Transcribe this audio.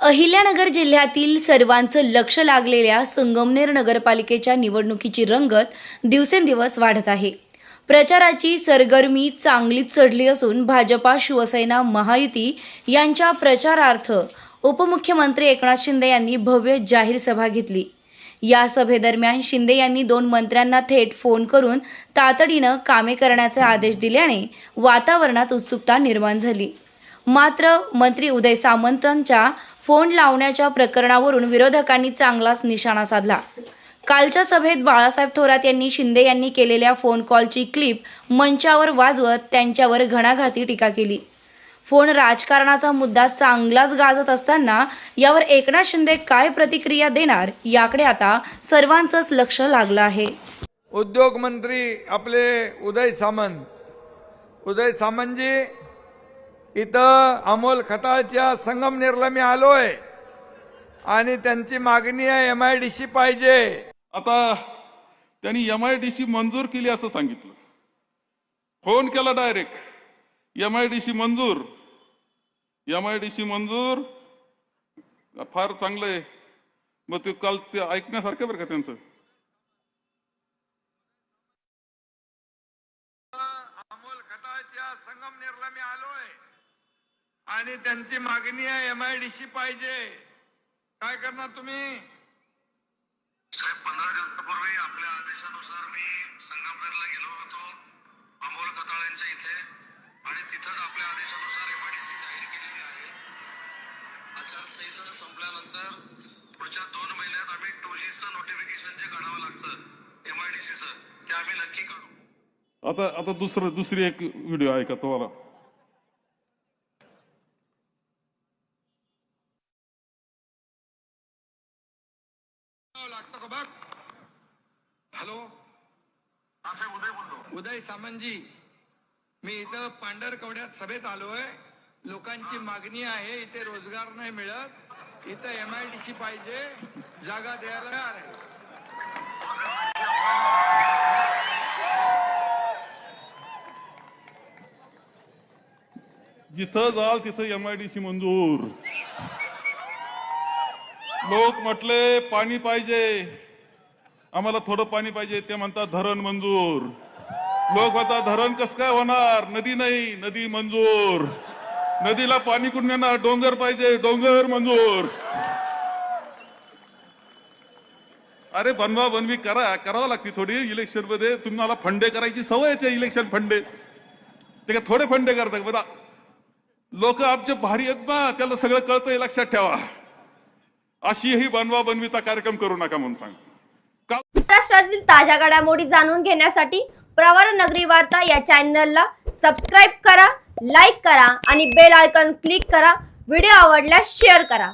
अहिल्यानगर जिल्ह्यातील सर्वांचं लक्ष लागलेल्या संगमनेर नगरपालिकेच्या निवडणुकीची रंगत दिवसेंदिवस वाढत आहे. प्रचाराची सरगर्मी चांगलीच चढली असून भाजपा शिवसेना महायुती यांच्या प्रचारार्थ उपमुख्यमंत्री एकनाथ शिंदे यांनी भव्य जाहीर सभा घेतली. या सभेदरम्यान शिंदे यांनी दोन मंत्र्यांना थेट फोन करून तातडीनं कामे करण्याचे आदेश दिल्याने वातावरणात उत्सुकता निर्माण झाली. मात्र मंत्री उदय सामंतांच्या फोन लावण्याच्या प्रकरणावरून विरोधकांनी चांगलाच निशाणा साधला. कालच्या सभेत बाळासाहेब थोरात यांनी शिंदे यांनी केलेल्या फोन कॉलची क्लिप मंचावर वाजवत त्यांच्यावर घणाघाती टीका केली. फोन राजकारणाचा मुद्दा चांगलाच गाजत असताना यावर एकनाथ शिंदे काय प्रतिक्रिया देणार याकडे आता सर्वांचंच लक्ष लागलं आहे. उद्योग मंत्री आपले उदय सामंत. उदय सामंतजी इथं अमोल खताळच्या संगमनेरला मी आलोय. आणि त्यांची मागणी आहे एम आय डी सी पाहिजे. आता त्यांनी एम आय डी सी मंजूर केली असं सांगितलं. फोन केला direct. M I D C मंजूर. एम आय डी सी मंजूर. फार चांगलं आहे. मग ते काल ते ऐकण्यासारखं बरं का त्यांचं? अमोल खताळच्या संगमनेरला मी आलोय. आणि त्यांची मागणी आहे एम आय डी सी पाहिजे. काय करणार तुम्ही? साहेब पंधरा दिवसापूर्वी आपल्या आदेशानुसार मी संगमनेरला गेलो होतो अमोल खताळ्यांच्या इथे. आणि तिथंच आपल्या आदेशानुसार एमआयडीसी जाहीर केलेली आहे. आचारसंहिता संपल्यानंतर पुढच्या दोन महिन्यात आम्ही टू चं नोटिफिकेशन जे काढावं लागतं एमआयडीसीचं ते आम्ही नक्की काढू. आता आता दुसरं दुसरी एक व्हिडिओ आहे का लागतं का बघ? हॅलो? उदय बोलतो. उदय सामंतजी मी इथं पांढरकवड्यात सभेत आलोय. लोकांची मागणी आहे इथे रोजगार नाही मिळत. इथं एम आय डी सी पाहिजे जागा द्यायला तयार आहे. जिथं जाल तिथं एम आय डी सी मंजूर. लोक म्हटले पाणी पाहिजे. आम्हाला थोडं पाणी पाहिजे. ते म्हणतात धरण मंजूर. लोक म्हणतात धरण कस काय होणार? नदी नाही नदी मंजूर. नदीला पाणी कुठून येणार? डोंगर पाहिजे. डोंगर मंजूर. अरे बनवा बनवी करा. करावं लागते थोडी इलेक्शनमध्ये. तुम्हाला फंडे करायची सवयच आहे इलेक्शन फंडे. ते का थोडे फंडे करतात. बघा लोक आमचे भारी आहेत ना. त्याला सगळं कळतंय लक्षात ठेवा. अशीही बनवा बनवीचा कार्यक्रम करू नका म्हणून सांगतो. महाराष्ट्रातील ताज्या घडामोडी जाणून घेण्यासाठी प्रवार नगरी वार्ता या चॅनलला सबस्क्राईब करा लाईक करा आणि बेल आयकॉन क्लिक करा. व्हिडिओ आवडल्यास शेअर करा.